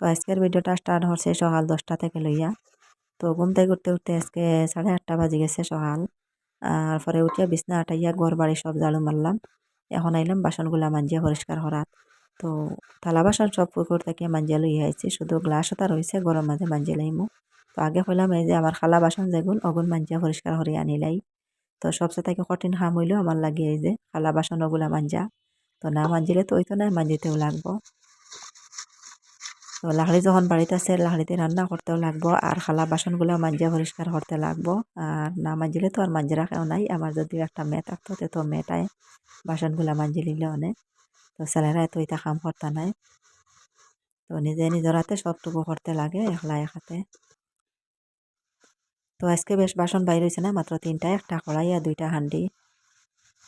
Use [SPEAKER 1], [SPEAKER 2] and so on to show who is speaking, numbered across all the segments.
[SPEAKER 1] তো আজকের ভিডিওটা স্টার্ট হচ্ছে সকাল দশটা থেকে লইয়া। তো ঘুম থেকে উঠতে উঠতে আজকে সাড়ে আটটা বাজে গেছে সকাল। আর পরে উঠিয়া বিছনা আটাইয়া ঘর বাড়ি সব ঝাড়ু মারলাম। এখন আইলাম বাসনগুলা মাঞ্জিয়া পরিষ্কার করাত তো থালা বাসন সব পুকুর থেকে মাঞ্জিয়া লইয়া আইছি। শুধু গ্লাস ওটা রয়েছে গরম মাঝে মাঞ্জি লাইমু। তো আগে হইলাম এই যে আমার খালা বাসন যেগুন অগুন মাঞ্জিয়া পরিষ্কার করে আনিলাই। তো সবচেয়ে থেকে কঠিন কাম হইলেও আমার লাগে এই যে খালা বাসন ওগুলা মাঞ্জা। তো না মাঞ্জিলে তো ওইতো না মাঞ্জিতেও লাগবো। তো লাকড়ি যখন বাড়িতে আছে লাকড়িতে রান্না করতেও লাগবো। আর খালা বাসনগুলো মাঞ্জা পরিষ্কার করতে লাগবো। আর না মাঞ্জিলে তো আর মাঞ্জি রাখাও নাই। আমার যদি একটা মেয়ে থাকতো, তো মেয়েটাই বাসনগুলো মাঞ্জি লিলে অনেক। তো ছেলেরা তো এটা কাম করতে নাই। তো নিজে নিজের হাতে সবটুকু করতে লাগে একলা এক হাতে। তো আজকে বেশ বাসন বাইর হয়েছে না, মাত্র তিনটা একটা কড়াই আর দুইটা হান্ডি।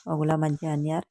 [SPEAKER 1] ওগুলা মাঞ্জি আনিয়ার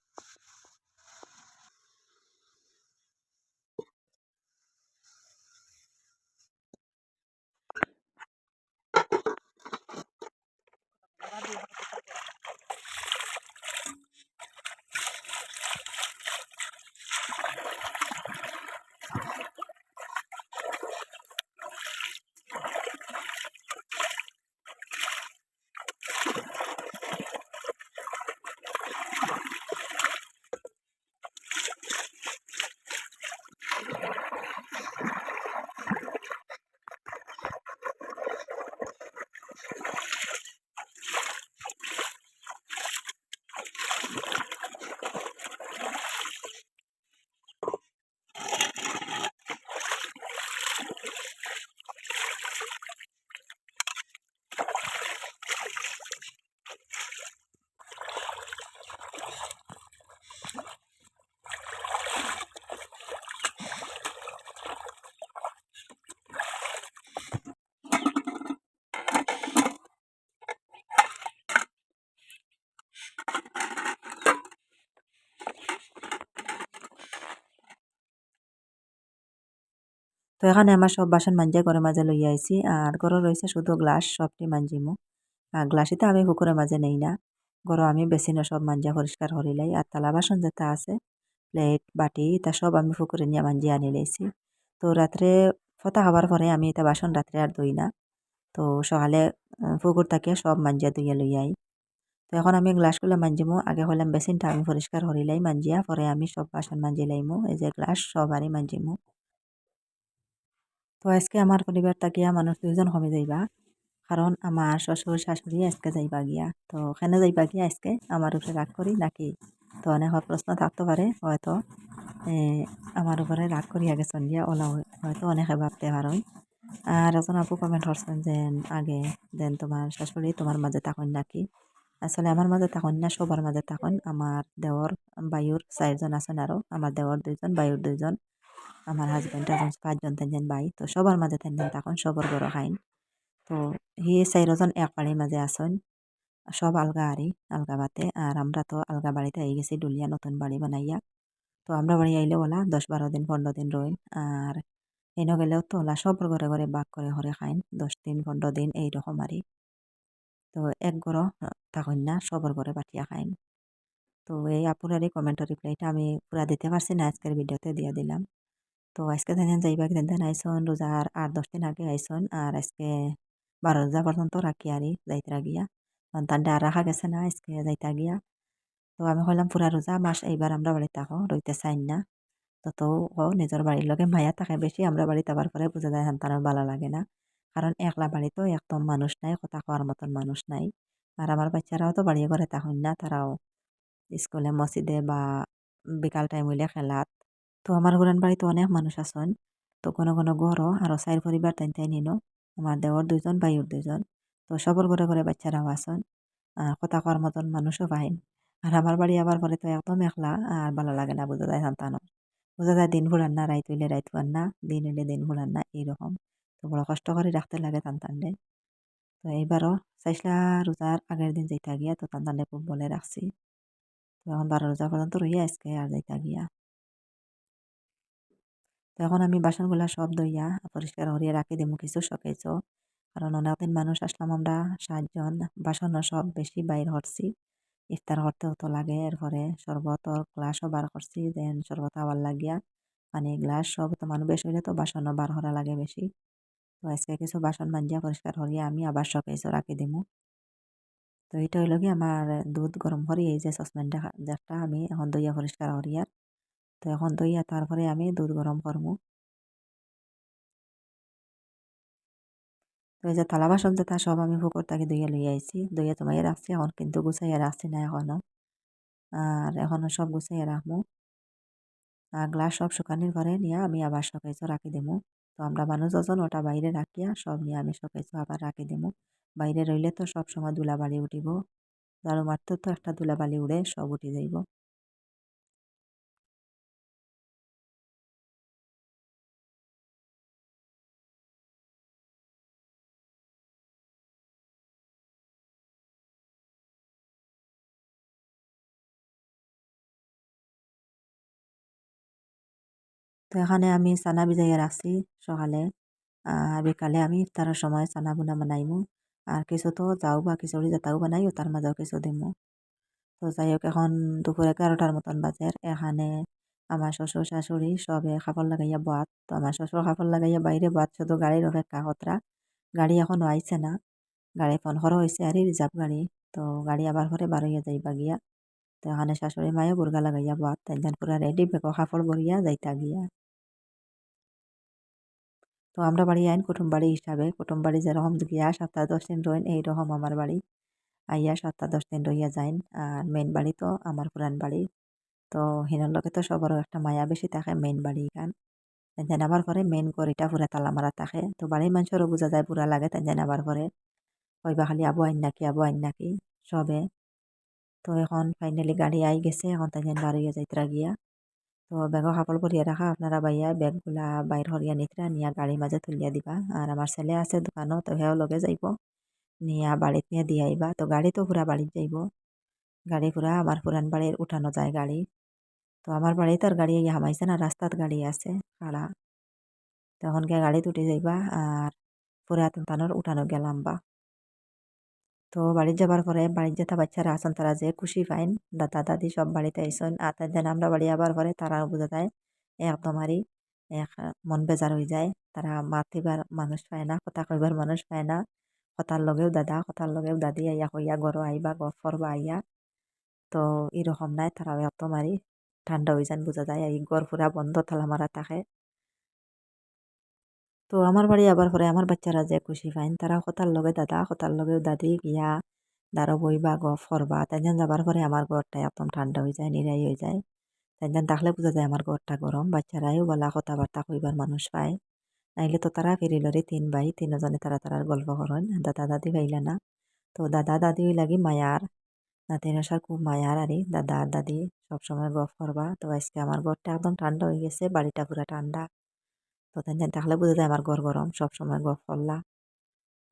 [SPEAKER 1] তো এখানে আমার সব বাসন মাঞ্জা ঘরের মাঝে লইয়া আইছি। আর ঘরে রয়েছে শুধু গ্লাস, সবটি মাঞ্জিমু আর গ্লাসিতে আমি পুকুরের মাঝে নেই না। ঘর আমি বেসিনে সব মাঞ্জা পরিষ্কার করিলাই আর তালা বাসন যেটা আছে, প্লেট, বাটি তা সব আমি পুকুরে নিয়ে মাঞ্জি আনি লাইছি। তো রাত্রে ফতা খাবার পরে আমি এটা বাসন রাত্রে আর ধুই না। তো সকালে পুকুর থেকে সব মাঞ্জা ধুইয়া লইয়াই তো এখন আমি গ্লাসগুলো মাঞ্জিমু আগে হইলাম বেসিনটা আমি পরিষ্কার করিলাই মাঞ্জিয়া পরে আমি সব বাসন মাঞ্জি লাইমু। এই যে গ্লাস, সব আরই মাঞ্জিমু তো আজকে আমার পরিবার তাকিয়া মানুষ দুইজন কমে যাইবা। কারণ আমার শ্বশুর, শাশুড়ি আজকে যাইবা গিয়া। তো ওখানে যাইবা গিয়া আজকে? আমার উপরে রাগ করি নাকি? তো অনেক প্রশ্ন থাকতে পারে, হয়তো আমার উপরে রাগ করিয়া গেছেন গিয়া, ওলা হয়তো অনেকে ভাবতে পারেন। আর এখন আপু কমেন্ট করছেন যে, আগে দেন তোমার শাশুড়ি, তোমার মাঝে থাকুন নাকি? আসলে আমার মাঝে থাকুন না, সবার মাঝে থাকুন। আমার দেওর বায়ুর চারজন আছেন আরও আমার দেওর দুইজন বায়ুর দুইজন। আমার হাজব্যান্ড এখন পাঁচজন তিনজন ভাই, তো সবার মাঝে তিনজন তখন সবর বড় খাইন তো হি চাইরজন এক বাড়ির মাঝে আসন সব আলগা আরি আলগা বাতে, আর আমরা তো আলগা বাড়িতে আই গেছি ডুলিয়া নতুন বাড়ি বানাইয়া। তো আমরা বাড়ি আইলে ওলা দশ বারো দিন, পনেরো দিন রইন, আর এনে গেলেও তো ওলা সব ঘরে ঘরে বাক করে ঘরে খাইন, দশ দিন, পনেরো দিন এইরকম আরি তো এক ঘর তখন না, সবর ঘরে পাঠিয়া খাইন। তো এই আপুরার এই কমেন্টের রিপ্লাইটা আমি পুরা দিতে পারছি না, আজকের ভিডিওতে দিয়ে দিলাম। তো আজকে তেন যাইবা তেন আইসন রোজার আট দশ দিন আগে আইসন। আর আজকে বারো রোজা পর্যন্ত রাখি আরি যাইতে গিয়া তান্ডে আর রাখা গেছে না, আজকে যাইতা গিয়া তো আমি হইলাম পুরা রোজা মাস এইবার আমরা বাড়িতে থাকো, রইতে চাই না। তত নিজের বাড়ির লগে মায়া থাকে বেশি আমরা বাড়িতে আবার পরে বোঝা যায় সন্তানের ভালো লাগে না। কারণ একলা বাড়িতেও একদম মানুষ নাই, কথা খাওয়ার মতন মানুষ নাই। আর আমার বাচ্চারাও তো বাড়িয়ে ঘরে তখন না, তারাও স্কুলে, মসজিদে বা বিকাল টাইম হইলে খেলাত তো আমার ঘরের বাড়িতে অনেক মানুষ আছেন। তো কোনো কোনো ঘরও আরও চার পরিবার তাই তাই নিন। আমার দেওয়ার দুজন ভাইয়ের দুজন তো সবর ঘরে ঘরে বাচ্চারাও আসন আর কথা কওয়ার মতন মানুষও পাইন আর আমার বাড়ি আবার পরে তো একদম একলা আর ভালো লাগে না বোঝা যায় সন্তানও বোঝা যায় দিন ফুরান না রাইত হইলে রাইত ফুরান না দিন হইলে দিন ফুরান না এইরকম তো বড় কষ্ট করে রাখতে লাগে সন্তানরে তো এইবারও চাইসলা রোজার আগের দিন যাইতা গিয়া, তো সন্তানরে খুব বলে রাখছি তো এখন বারো রোজা পর্যন্ত রইয়া আজকে আর যাইতা গিয়া। এখন আমি বাসনগুলা সব দইয়া পরিষ্কার করিয়া রাখি দিমু কিছু শোকেছ কারণ অনেকদিন মানুষ আসলাম আমরা সাতজন, বাসনও সব বেশি বাইর হরছি ইফতার করতেও হতো লাগে, এরপরে শরবতর গ্লাসও বার করছি, দেন শরবত আবার লাগিয়া পানি, গ্লাস সব তো মানুষ বেশ হইলে তো বাসনও বার করা লাগে বেশি। তো আজকে কিছু বাসন মাঞ্জিয়া পরিষ্কার করিয়া আমি আবার শোকেছ রাখি দিমু। তো এটা হইল কি আমার দুধ গরম করি, এই যে সসপ্যানটা যেটা আমি এখন দইয়া পরিষ্কার করিয়া তো এখন দইয়া তারপরে আমি দুধ গরম করমু তো এই যে থালা বাসন যেটা সব আমি পুকুর তাকে দইয়া লইয়া আইছি দইয়া জমাইয়া রাখছি, এখন কিন্তু গুছাইয়া রাখছি না এখনও আর এখনও সব গুছাইয়া রাখমু আর গ্লাস সব শুকানির ঘরে নিয়ে আমি আবার শোকেছো রাখি দিমু। তো আমরা মানুষ যজন ওটা বাইরে রাখিয়া সব নিয়ে আমি শোকেছো আবার রাখি দিমু। বাইরে রইলে তো সব সময় ধুলাবালি উঠিব। ঝাড়ু মারতে তো একটা ধুলাবালি উড়ে সব উঠে যাইব। তো এখানে আমি চানা ভিজাইয়া রাখছি সকালে। আর বিকালে আমি ইফতারের সময় চানা বুনা বানাইমু। আর কিছু তো যাও বা খিচুড়ি যেটাও বানাইও, তার মাঝেও কিছু দিমু। তো যাই হোক এখন দুপুর এগারোটার মতন বাজের এখানে আমার শ্বশুর, শাশুড়ি সবে খাবার লাগাইয়া বাত তো আমার শ্বশুর খাবার লাগাইয়া বাইরে বাত শুধু গাড়ির অপেক্ষা কতরা গাড়ি এখনও আইছে না। গাড়ি ফোন করা হয়েছে আর রিজার্ভ গাড়ি। তো গাড়ি আবার করে বার হইয়া যাইবা গিয়া। তো এখানে শাশুড়ি মায়েও বুর্গা লাগাইয়া বাত তাই পুরা রেডি বেগো কাপড় বরিয়া যাইতা গিয়া তো আমরা বাড়ি আইন কুটুম বাড়ি হিসাবে কুটুম বাড়ি যেরকম গিয়া সপ্তাহ দশ দিন রইন এইরকম আমার বাড়ি আইয়া সপ্তাহ দশ দিন রইয়া যাইন আর মেইন বাড়ি তো আমার পুরান বাড়ি তো হিনার লগে তো সবারও একটা মায়া বেশি থাকে মেইন বাড়ি গান তেন আবার পরে মেইন গড়িটা পুরা তালা মারা থাকে তো বাড়ির মানুষেরও বোঝা যায় পুরা লাগে তেন আবার পরে কইবা খালি আবু আইন নাকি আবু আইন নাকি সবে তো এখন ফাইনালি গাড়ি আই গেছে, এখন তাই বাড়িয়ে যাইতরা গিয়া। তো ব্যাগও কাপড় ভরিয়া রাখা, আপনারা বাইয়া ব্যাগগুলা বাইর হরিয়া নিতরা, নিয়া গাড়ির মাঝে তুলিয়া দিবা। আর আমার ছেলে আছে দোকানও তো সেও লগে যাইব। নিয়া বাড়িত নিয়ে দিয়ে আইবা। তো গাড়ি তো পুরা বাড়িত যাইব। গাড়ি পুরা আমার পুরান বাড়ির উঠানো যায় গাড়ি। তো আমার বাড়িতে আর গাড়ি ইয়া হামাইছে না, রাস্তাত গাড়ি আছে, খাড়া। তখন গিয়ে গাড়ি উঠে যাইবা, আর পুরা তানোর উঠানো গেলাম বা। তো বাড়ির যাবার পরে বাড়ির যেটা বাচ্চারা আসেন তারা যে খুশি পাইন দাদা দাদি সব বাড়িতে আইসন। আর তাদের আমরা বাড়ি আবার পরে তারা বোঝা যায় একদম আরই এক মন বেজার হয়ে যায়। তারা মাতিবার মানুষ পায় না, কথা কইবার মানুষ পায় না। কথার লগেও দাদা, কথার লগেও দাদি আইয়া কইয়া গরো আইবা গফ করবা আইয়া। তো এরকম নাই, তারাও একদম আরই ঠান্ডা হয়ে যান, বোঝা যায়। এই গড় পুরা বন্ধ, থালা মারা থাকে। তো আমার বাড়ি আবার পরে আমার বাচ্চারা যে খুশি পাইন তারা কথার লগে দাদা কথার লগেও দাদি গিয়া দাঁড়ো বইবা গফ করবা তাইজান যাবার পরে আমার ঘরটা একদম ঠান্ডা হয়ে যায়, নিরাই হয়ে যায়। তাইজান দেখলে বোঝা যায় আমার ঘরটা গরম বাচ্চারাও বলা কথাবার্তা কইবার মানুষ পায়। নাইলে তো তারা ফিরিলরে তিন ভাই, তিনজনে তারা তারার গল্প করেন, দাদা দাদি পাইলে না। তো দাদা দাদি লাগি মায়ার, নাতির আসার খুব মায়ার আরে, দাদা আর দাদি সবসময় গফ করবা। তো আজকে আমার ঘরটা একদম ঠান্ডা হয়ে গেছে, বাড়িটা পুরা ঠান্ডা তো তাই তাহলে বোঝা যায় আমার ঘর গরম সবসময় গফ করলা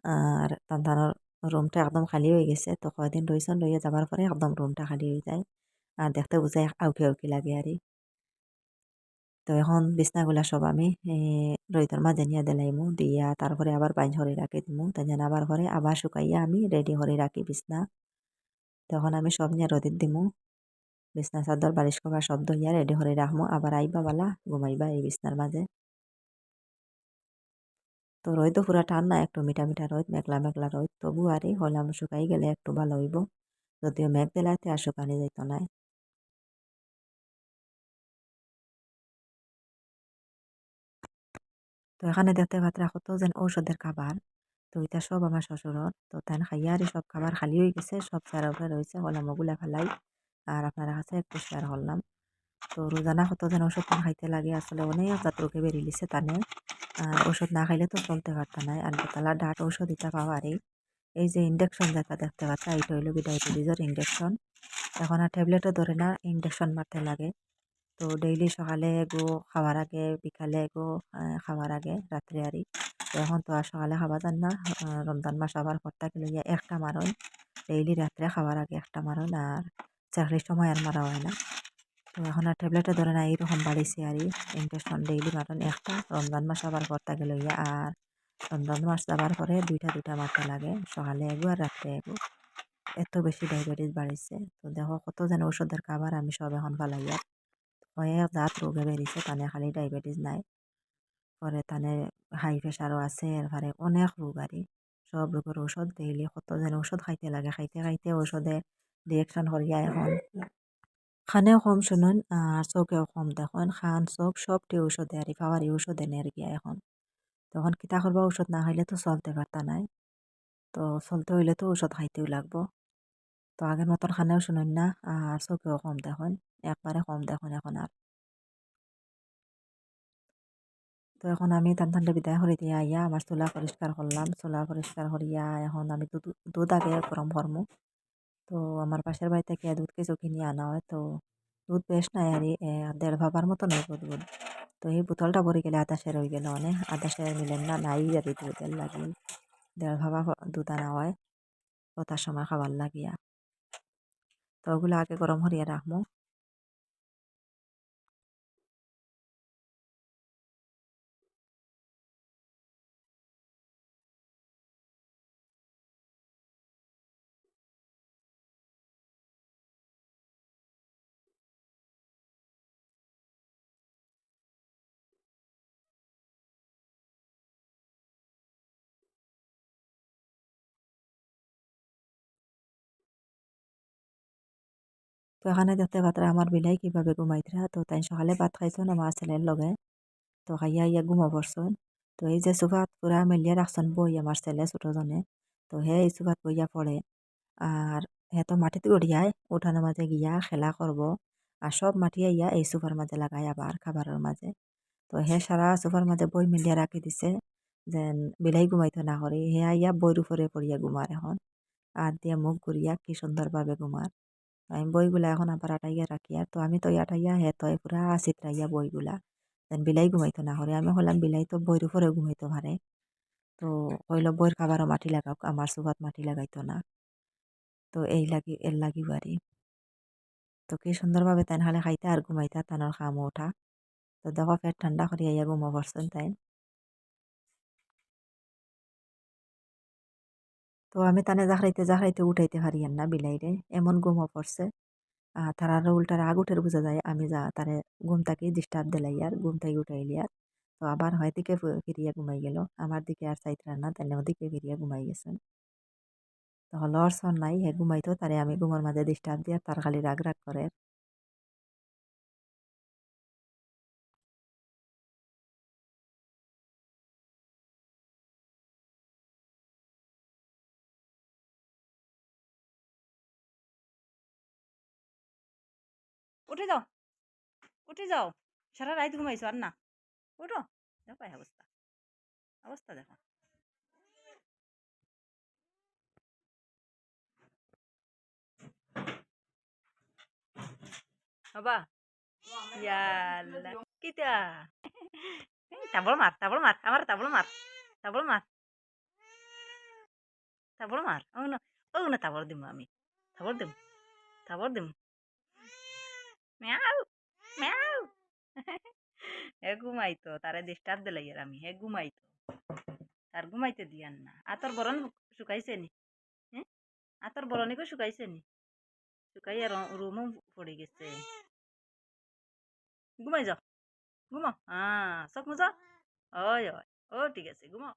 [SPEAKER 1] আর তান্তানোর রুমটা একদম খালি হয়ে গেছে, তো কয়দিন রইছেন, রইয়া যাবার পরে একদম রুমটা খালি হয়ে যায়। আর দেখতে বুঝাই আউকি আউকি লাগে আরই তো এখন বিছনাগুলা সব আমি রইতর মাঝে নিয়ে দিলাইমু, দিয়া তারপরে আবার বাইন হরে রাখি দিমু। তাই আবার ঘরে আবার শুকাইয়া আমি রেডি হরে রাখি বিছনা। তখন আমি সব নিয়ে রোদিত দিমু। বিছনা চাদর, বালিশ কভার সব ধইয়া রেডি হরে রাখমু। আবার আইবা বালা, ঘুমাইবা এই বিছনার মাঝে। তো রোদ পুরা না একটু মিঠা মিঠা রোদ মেঘলা মেঘলা রোদ তবু আরে হলাম শুকাই গেলে একটু ভালো হইব। যদিও মেঘ দিলাতে আর শুকানি যাইত না। তো এখানে দেখতে পাত্রা কত যেন ঔষধের খাবার। তো এটা সব আমার শ্বশুরর। তো তাই খাইয়া আর সব খাবার খালি হয়ে গেছে, সব চারা উপরে রয়েছে কলামগুলা ফেলাই। আর আপনারা কাছে একটু শেয়ার করলাম। তো রোজানা কত যেন ওষুধ খাইতে লাগে, আসলে অনেক জাত রোগে বেরিয়েছে তানে। ওষুধ না খাইলে তো চলতে পারতাম না। বেতালা ডাট ঔষধ এটা পাওয়ারই। এই যে ইন্ডেকশন যেটা দেখতে পাচ্ছা, এটা হইল কি ডায়াবেটিসের ইন্ডেকশন এখন আর ট্যাবলেটও ধরে না ইন্ডেকশন মারতে লাগে। তো ডেইলি সকালে গো খাওয়ার আগে, বিকালে গো খাওয়ার আগে, রাত্রে আরি তো এখন তো আর সকালে খাওয়া যান না রমজান মাস আবার থেকে লইয়া একটা মারণ ডেইলি রাত্রে খাওয়ার আগে একটা মারণ আর চাকরির সময় আর মারা হয় না। তো এখন আর ট্যাবলেটও ধরে না এইরকম বাড়িছে আর ইনজেকশন ডেইলি মারণ একটা, রমজান মাস আবার পর থেকে লইয়া আর রমজান মাস যাবার পরে দুইটা দুইটা মারতে লাগে, সকালে এগো আর রাত্রে এগো। এত বেশি ডায়াবেটিস বাড়িছে, তো দেখো কত যেন ওষুধের খাবার আমি সব এখন ফালাইয়া কয়েক জাত রোগে বেরিয়েছে, তানে খালি ডায়াবেটিস নাই। পরে তানে হাই প্রেশারও আছে, এরপরে অনেক রোগ আরি। সব রোগের ঔষধ ডেইলি কত যেন ওষুধ খাইতে লাগে, খাইতে খাইতে ঔষধে রিয়েকশন করিয়া এখন। খানেও কম শুনুন আর চোখেও কম দেখুন খান চোখ সবটি ঔষধে আর পাওয়ারি ঔষধে নের গিয়া এখন তখন কিতা করবা ঔষধ না খাইলে তো চলতে পারতা নাই তো চলতে হইলে তো ঔষধ খাইতেও লাগবো তো আগের মতন খানেও শুনুন না আর চোখেও কম দেখুন একবারে কম দেখুন এখন আর তো এখন আমি টান টানটা বিদায় করে দিয়ে আইয়া আমার চোলা পরিষ্কার করলাম চোলা পরিষ্কার করিয়া এখন আমি দুধ আগে গরম করমু তো আমার পাশের বাড়ি থেকে দুধ কিছু কিনে আনা হয়। তো দুধ বেশ নাই আর দেড় ভাবার মতো হইব দুধ। তো এই বোতলটা ভরে গেলে আদাসের হয়ে গেল অনেক আদাসের মিলেন না, নাই আর দুধের লাগে। দেড় ভাবা দুধ আনা হয়। কথার সময় খাবার লাগিয়া। তো ওগুলো আগে গরম হরিয়া রাখব তো এখানে দেখতে পাত্রা আমার বিলাই কীভাবে ঘুমাইতরা তো তাই সকালে ভাত খাইছন আমার ছেলের লগে তো খাইয়া ইয়া ঘুমা তো এই যে সোফাত পুরা মেলিয়া রাখছন বই আমার ছেলে ছোটজনে তো হে এই সোফাত বইয়া পড়ে আর হে তো মাটিতে উঠিয়ায় উঠানোর মাঝে গিয়া খেলা করব আর সব মাটি ইয়া এই সোফার মাঝে লাগাই আবার খাবারের মাঝে তো হে সারা সোফার মাঝে বই মিলিয়া রাখি দিছে যেন বিলাই ঘুমাইতে না করি হে ইয়া বইর উপরে পড়িয়া ঘুমার এখন আর দিয়ে মুখ ঘুরিয়া কি সুন্দরভাবে ঘুমার আমি বইগুলা এখন আবার আটাইয়া রাখি। আর তো আমি তো আটাইয়া হে তো পুরা চিত্রাইয়া বইগুলা। দেন বিলাই ঘুমাইতো না করে আমি হলাম বিলাই তো বইর উপরে ঘুমাইতে পারে তো কইল বইয়ের খাবারও মাটি লাগাও আমার সুবাত মাটি লাগাইতো না। তো এই লাগি, এর লাগি বাড়ি। তো কি সুন্দরভাবে তাই হালে খাইতে আর ঘুমাইতা, তানোর খামো ওঠা। তো দেখো পেট ঠান্ডা করিয়া ইয়া ঘুমো পড়ছেন তাই। তো আমি তানে জাখরাইতে জাখরাইতে উঠাইতে পারিয়ান না বিলাইরে এমন ঘুমো পড়ছে। তারারও উল্টার আগ উঠের বুঝা যায়, আমি যা তারে ঘুম থাকি ডিস্টার্ব দিলাই আর, ঘুম থাকি উঠাইলি আর। তো আবার হয় দিকে ফিরিয়া ঘুমাই গেল, আমার দিকে আর চাইতরা না তাহলে ওদিকে ফিরিয়া ঘুমাই গেছেন তো লর সর নাই, হে ঘুমাইতো, তারে আমি ঘুমার মাঝে ডিস্টার্ব দিয়ে তার খালি রাগ রাগ করে।
[SPEAKER 2] উঠে যাও উঠে যাও। সারা রাত ঘুমাইছো আর না। উঠো। দেখো অবস্থা। অবস্থা দেখো। হবা ইয়াল্লা, কিতা? তাবল মার তাবল মার, আমার তাবল মার তাবল মার। তাবল মার, ও না ও না তাবল দিম আমি, তাবল দিম তাবল দিম। ম্যাও ম্যাও হে ঘুমাইতো তারে ডিস্টার্ব দিলাই আর আমি হে ঘুমাইতো তার ঘুমাইতে দিয়ান না আতর বরণ শুকাইছে নি হ্যাঁ আতর বরণিকে শুকাইছে নি শুকাই আর রুমও পড়ে গেছে ঘুমাই যাও ঘুমাও হ্যাঁ চোখ মুজা ওই ওই ও ঠিক আছে ঘুমাও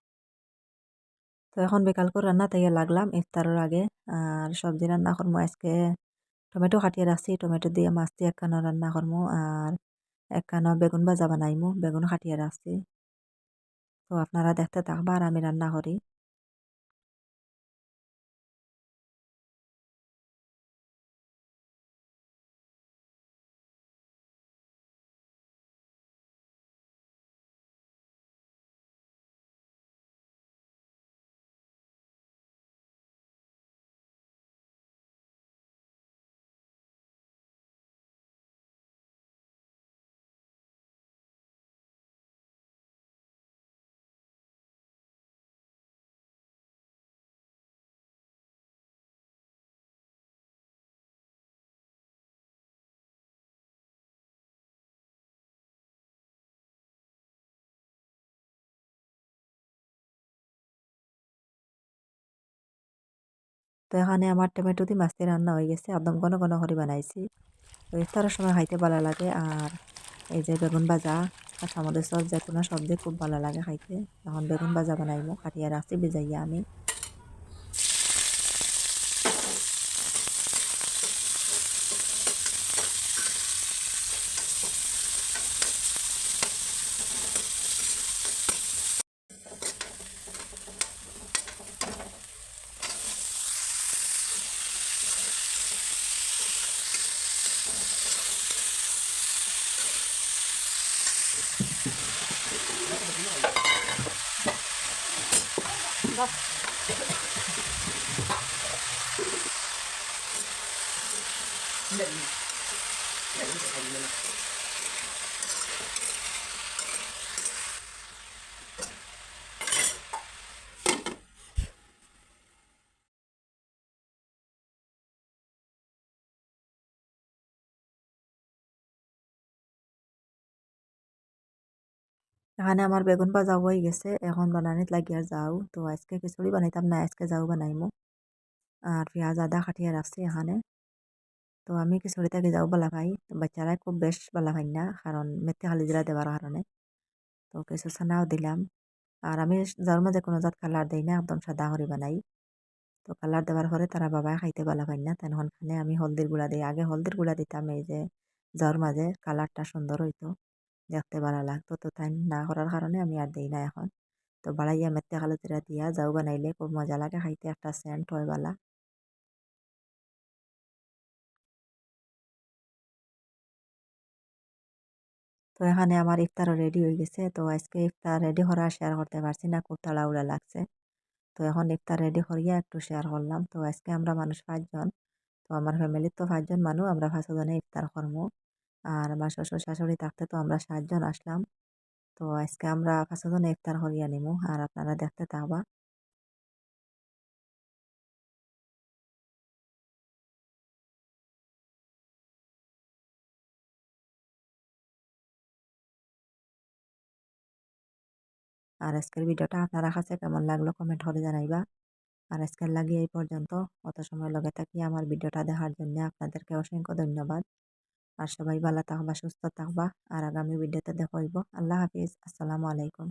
[SPEAKER 1] তো এখন বিকাল করে রান্না তাইয়া লাগলাম ইফতারের আগে আর সবজি রান্না করব আজকে। টমেটো কাটিয়ে রাখছি টমেটো দিয়ে মাছ দিয়ে একখানো রান্না করব আর একখানো বেগুন ভাজা বানাইমু বেগুন কাটিয়ে রাখছি তো আপনারা দেখতে থাকবা আর আমি রান্না করি তো এখানে আমার টমেটো দিয়ে মাছটি রান্না হয়ে গেছে। একদম ঘন ঘন করে বানাইছি। তো সময় খাইতে ভালো লাগে আর এই যে বেগুন ভাজা কাঁচামদের সব যে কোনো সবজি খুব ভালো লাগে খাইতে। এখন বেগুন ভাজা বানাইব, কাটিয়ে রাখছি, ভিজাইয়া আমি। এখানে আমার বেগুন ভাজা হয়ে গেছে, এখন বানানিত লাগি আর যাও। তো আজকে খিচুড়ি বানাইতাম না আজকে যাও বানাইমু আর পেঁয়াজ, আদা কাটিয়ে রাখছি এখানে। তো আমি খিচুড়িটাকে যাও বলা পাই বাচ্চারা খুব বেশ বলা পাই না কারণ মেথি খালি জিরা দেওয়ার কারণে তো কিছু ছানাও দিলাম। আর আমি যার মাঝে কোনো জাত কালার দিই না, একদম সাদা করে বানাই। তো কালার দেওয়ার পরে তারা বাবাই খাইতে ভালো পাই না তখন খানে আমি হলদির গুঁড়া দিই। আগে হলদির গুঁড়া দিতাম এই যে যার মাঝে কালারটা সুন্দর হইতো দেখতে ভালো লাগতো। তো তাই না করার কারণে আমি আর দিই না এখন। তো বাড়াইয়া মেথি কালো জিরা দিয়া যাও বানাইলে খুব মজা লাগে, খাইতে একটা সেন্ট হয় বালা। তো এখানে আমার ইফতারও রেডি হয়ে গেছে। তো আজকে ইফতার রেডি করা শেয়ার করতে পারছি না খুব তাড়াহুড়া লাগছে। তো এখন ইফতার রেডি করিয়া একটু শেয়ার করলাম। তো আজকে আমরা মানুষ পাঁচজন। তো আমার ফ্যামিলির তো পাঁচজন মানুষ আমরা পাঁচজনে ইফতার করব আর আমার শ্বশুর শাশুড়ি থাকতে তো আমরা সাতজন আসলাম। তো আজকে আমরা পাঁচজনে ইফতার করিয়া নিমু, আর আপনারা দেখতে থাকবা। আর আজকের ভিডিওটা আপনারা কাছে কেমন লাগল কমেন্ট করে জানাইবা। আর আজকের লাগিয়ে এই পর্যন্ত। অত সময় লগে থাকি আমার ভিডিওটা দেখার জন্য আপনাদেরকে অসংখ্য ধন্যবাদ। আর সবাই ভালো থাকবা, সুস্থ থাকবা। আর আগামী ভিডিওতে দেখা হইব। আল্লাহ হাফিজ। আসসালামু আলাইকুম।